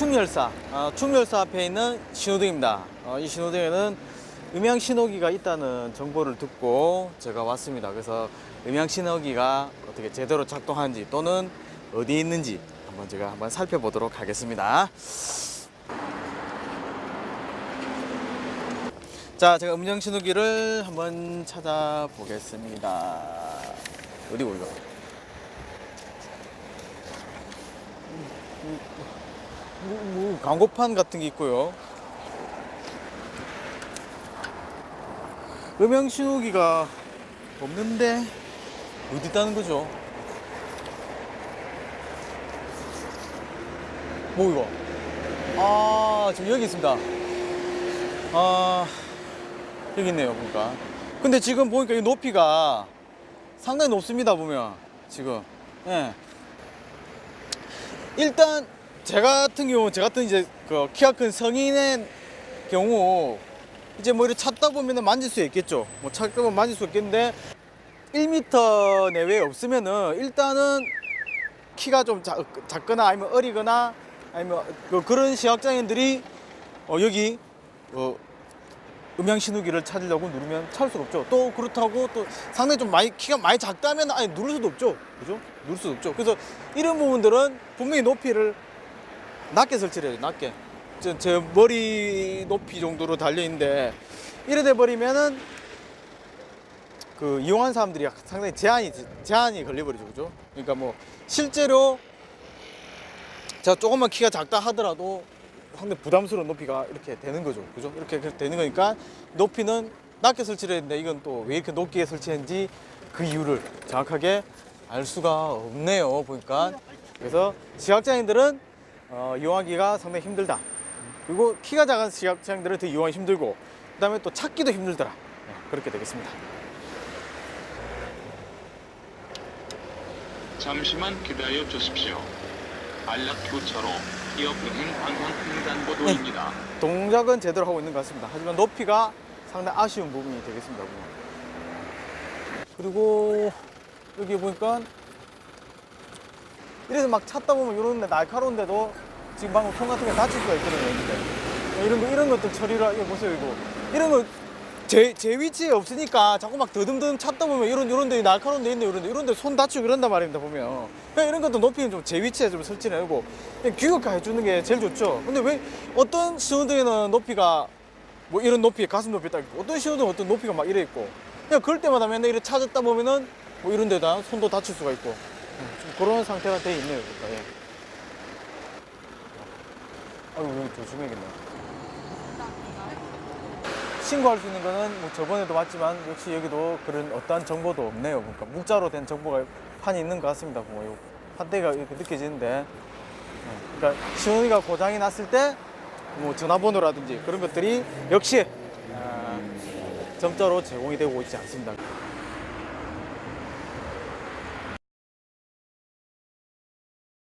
충렬사, 어, 충렬사 앞에 있는 신호등입니다. 어, 이 신호등에는 음향 신호기가 있다는 정보를 듣고 제가 왔습니다. 그래서 음향 신호기가 어떻게 제대로 작동하는지 또는 어디 있는지 한번 제가 한번 살펴보도록 하겠습니다. 자, 제가 음향 신호기를 한번 찾아보겠습니다. 어디고 이거? 뭐, 뭐 광고판 같은 게 있고요. 음향 신호기가 없는데 어디 있다는 거죠? 뭐 이거? 아 지금 여기 있습니다. 아 여기 있네요 보니까. 근데 지금 보니까 이 높이가 상당히 높습니다 보면 지금. 예. 일단 제 같은 경우 제 같은 이제 그 키가 큰 성인의 경우 이제 뭐 이렇게 찾다 보면은 만질 수 있겠죠. 뭐 찾다 보면 만질 수 있겠는데 1m 내외 없으면은 일단은 키가 좀 작, 작거나 아니면 어리거나 아니면 그 그런 시각장애인들이 어 여기 어 음향 신호기를 찾으려고 누르면 찾을 수가 없죠. 또 그렇다고 또 상당히 좀 많이 키가 많이 작다면 아니 누를 수도 없죠. 그죠? 누를 수도 없죠. 그래서 이런 부분들은 분명히 높이를 낮게 설치를 해야 돼요. 낮게. 저, 저 머리 높이 정도로 달려 있는데 이래 돼 버리면은 그 이용한 사람들이 상당히 제한이 제한이 걸려 버리죠. 그죠? 그러니까 뭐 실제로 제가 조금만 키가 작다 하더라도 상당히 부담스러운 높이가 이렇게 되는 거죠. 그죠? 이렇게 되는 거니까 높이는 낮게 설치를 했는데 이건 또 왜 이렇게 높게 설치했는지 그 이유를 정확하게 알 수가 없네요. 보니까. 그래서 시각장애인들은 어, 이용하기가 상당히 힘들다. 그리고 키가 작은 시각장애인들은 더 이용하기 힘들고 그 다음에 또 찾기도 힘들더라. 네, 그렇게 되겠습니다. 잠시만 기다려 주십시오. 안락교차로 기업 은행 방향 횡단보도입니다. 동작은 제대로 하고 있는 것 같습니다. 하지만 높이가 상당히 아쉬운 부분이 되겠습니다. 그리고 여기 보니까 이래서 막 찾다 보면 이런 데 날카로운데도 지금 방금 손 같은 게 다칠 수가 있거든요. 근데 이런 거 이런 것들 처리를 이거 보세요 이거. 이런 거 제, 제 위치에 없으니까 자꾸 막 더듬더듬 찾다 보면 이런 이런 데 날카로운 데 있네 이런 데 이런 데 손 다치고 이런단 말입니다 보면. 그냥 이런 것도 높이는 좀 제 위치에 좀 설치를 해고 규격화 해주는 게 제일 좋죠. 근데 왜 어떤 신호등에는 높이가 뭐 이런 높이 가슴 높이 딱 있고 어떤 신호등은 어떤 높이가 막 이래 있고. 그냥 그럴 때마다 맨날 이렇게 찾았다 보면은 뭐 이런 데다 손도 다칠 수가 있고 좀 그런 상태가 돼 있네요 그러니까 예. 아이고 여기 조심해야겠네요 신고할 수 있는 거는 뭐 저번에도 왔지만 역시 여기도 그런 어떠한 정보도 없네요. 그러니까 문자로 된 정보가 판이 있는 것 같습니다. 뭐 요 판대가 이렇게 느껴지는데, 어, 그러니까 신호기가 고장이 났을 때 뭐 전화번호라든지 그런 것들이 역시 아, 점자로 제공이 되고 있지 않습니다.